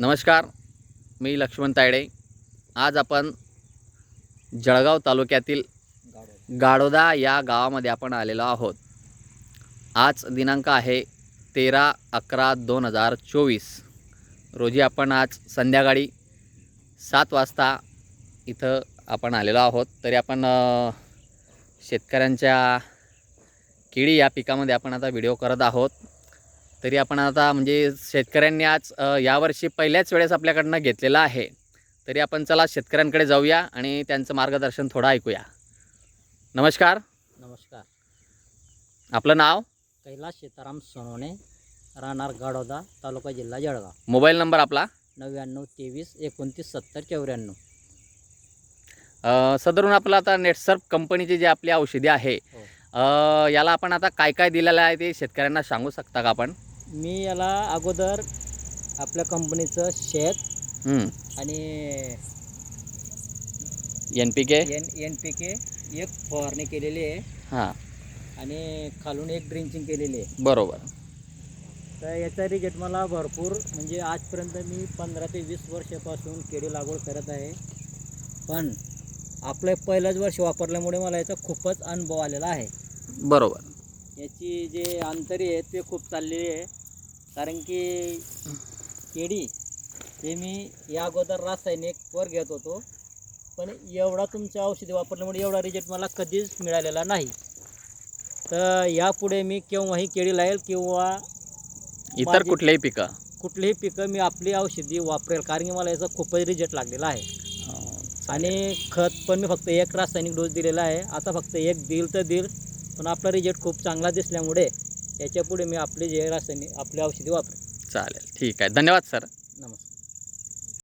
नमस्कार मी लक्ष्मण तायडे. आज आपण जळगाव तालुक्यातील गाडोदा या गावामध्ये आपण आलेलो आहोत. आज दिनांक आहे तेरा अकरा दोन हजार चोवीस. रोजी आपण आज संध्याकाळी सात वाजता इथं आपण आलेलो आहोत. तरी आपण शेतकऱ्यांच्या केळी या पिकामध्ये आपण आता व्हिडिओ करत आहोत. तरी आपण आता म्हणजे शेतकऱ्यांनी आज यावर्षी पहिल्याच वेळेस आपल्याकडनं घेतलेलं आहे. तरी आपण चला शेतकऱ्यांकडे जाऊया आणि त्यांचं मार्गदर्शन थोडं ऐकूया. नमस्कार. नमस्कार. आपलं नाव? कैलास सीताराम सोनवणे राहणार गाडोदा तालुका जिल्हा जळगाव. मोबाईल नंबर आपला? नव्याण्णव तेवीस एकोणतीस सत्तर चौऱ्याण्णव. सदरून आपलं आता नेटसर्फ कंपनीची जी आपली औषधी आहे हो. याला आपण आता काय काय दिलेलं आहे ते शेतकऱ्यांना सांगू शकता का आपण? मी याला अगोदर आपल्या कंपनीचं शेत. आणि N P K? N N P K एक फवारणी केलेली आहे. हां. आणि खालून एक ड्रिंचिंग केलेली आहे. बरोबर. तर याचा रिजल्ट मला भरपूर म्हणजे आजपर्यंत मी पंधरा ते वीस वर्षापासून केळी लागवड करत आहे. पण आपलं पहिलंच वर्ष वापरल्यामुळे मला याचा खूपच अनुभव आलेला आहे. बरोबर. याची जे अंतरी आहे ते खूप चाललेली आहे. कारण की केळी हे मी या अगोदर रासायनिक वर घेत होतो. पण एवढा तुमच्या औषधी वापरल्यामुळे एवढा रिजल्ट मला कधीच मिळालेला नाही. तर यापुढे मी केव्हाही केळी लावेल किंवा इतर माझी- कुठलेही पिकं? कुठलीही पिकं मी आपली औषधी वापरेल कारण की मला याचा खूपच रिजल्ट लागलेला आहे. अ, आणि खत पण मी फक्त एक रासायनिक डोस दिलेला आहे. आता फक्त एक देईल तर देईल पण आपला रिजल्ट खूप चांगला दिसल्यामुळे याच्यापुढे मी आपले जे रासायनिक आपले औषधी वापरेन. चालेल. ठीक आहे. धन्यवाद सर. नमस्कार.